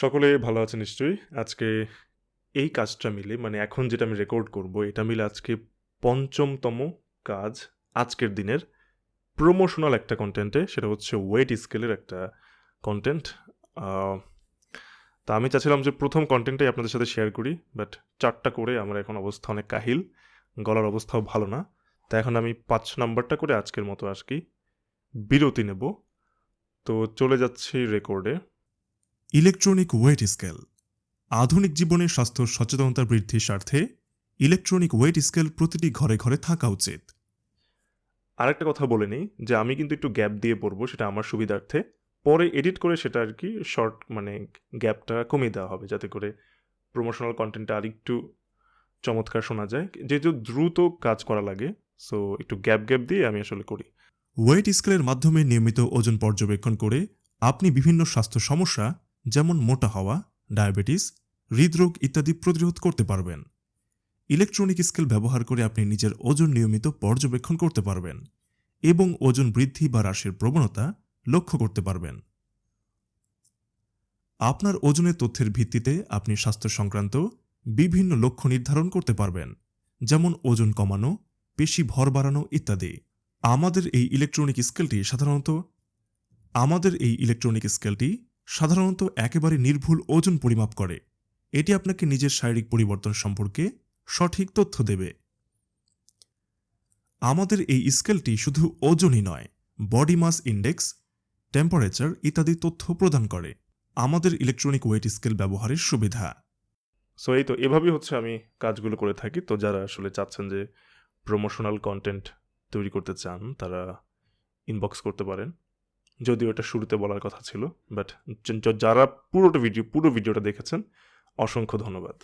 সকলে ভালো আছে নিশ্চয়ই। আজকে এই কাজটা মিলে মানে এখন যেটা আমি রেকর্ড করব, এটা মিলে আজকে পঞ্চমতম কাজ আজকের দিনের প্রমোশনাল একটা কন্টেন্টে সেটা হচ্ছে ওয়েট স্কেলের একটা কন্টেন্ট তা আমি চাচ্ছিলাম যে প্রথম কন্টেন্টটাই আপনাদের সাথে শেয়ার করি বাট চারটা করে আমার এখন অবস্থা অনেক কাহিল, গলার অবস্থাও ভালো না। তা এখন আমি পাঁচ নাম্বারটা করে আজকের মতো আজকে বিরতি নেব। তো চলে যাচ্ছি রেকর্ডে ইলেকট্রনিক ওয়েট স্কেল। আধুনিক জীবনে স্বাস্থ্য সচেতনতা বৃদ্ধির স্বার্থে ইলেকট্রনিক ওয়েট স্কেল প্রতিটি ঘরে ঘরে থাকা উচিত। আরেকটা কথা বলে নিই যে আমি কিন্তু একটু গ্যাপ দিয়ে পড়ব সেটা আমার সুবিধার্থে। পরে এডিট করে সেটা আর কি শর্ট মানে গ্যাপটা কমিয়ে দেওয়া হবে যাতে করে প্রমোশনাল কন্টেন্টটা আর একটু চমৎকার শোনা যায়। যেহেতু দ্রুত কাজ করা লাগে সো একটু গ্যাপ গ্যাপ দিয়ে আমি আসলে করি। ওয়েট স্কেলের মাধ্যমে নিয়মিত ওজন পর্যবেক্ষণ করে আপনি বিভিন্ন স্বাস্থ্য সমস্যা যেমন মোটা হওয়া, ডায়াবেটিস, হৃদরোগ ইত্যাদি প্রতিরোধ করতে পারবেন। ইলেকট্রনিক স্কেল ব্যবহার করে আপনি নিজের ওজন নিয়মিত পর্যবেক্ষণ করতে পারবেন এবং ওজন বৃদ্ধি বা হ্রাসের প্রবণতা লক্ষ্য করতে পারবেন। আপনার ওজনের তথ্যের ভিত্তিতে আপনি স্বাস্থ্য সংক্রান্ত বিভিন্ন লক্ষ্য নির্ধারণ করতে পারবেন, যেমন ওজন কমানো, পেশি ভর বাড়ানো ইত্যাদি। আমাদের এই ইলেকট্রনিক স্কেলটি সাধারণত, আমাদের এই ইলেকট্রনিক স্কেলটি সাধারণত একেবারে নির্ভুল ওজন পরিমাপ করে। এটি আপনাকে নিজের শারীরিক পরিবর্তন সম্পর্কে সঠিক তথ্য দেবে। আমাদের এই স্কেলটি শুধু ওজনই নয়, বডি মাস ইন্ডেক্স, টেম্পারেচার ইত্যাদি তথ্য প্রদান করে। আমাদের ইলেকট্রনিক ওয়েট স্কেল ব্যবহারের সুবিধা। সো এই তো এভাবেই হচ্ছে আমি কাজগুলো করে থাকি। তো যারা আসলে চাচ্ছেন যে প্রমোশনাল কন্টেন্ট তৈরি করতে চান, তারা ইনবক্স করতে পারেন। যদিও এটা শুরুতে বলার কথা ছিল বাট যারা পুরোটা ভিডিও পুরো ভিডিওটা দেখেছেন, অসংখ্য ধন্যবাদ।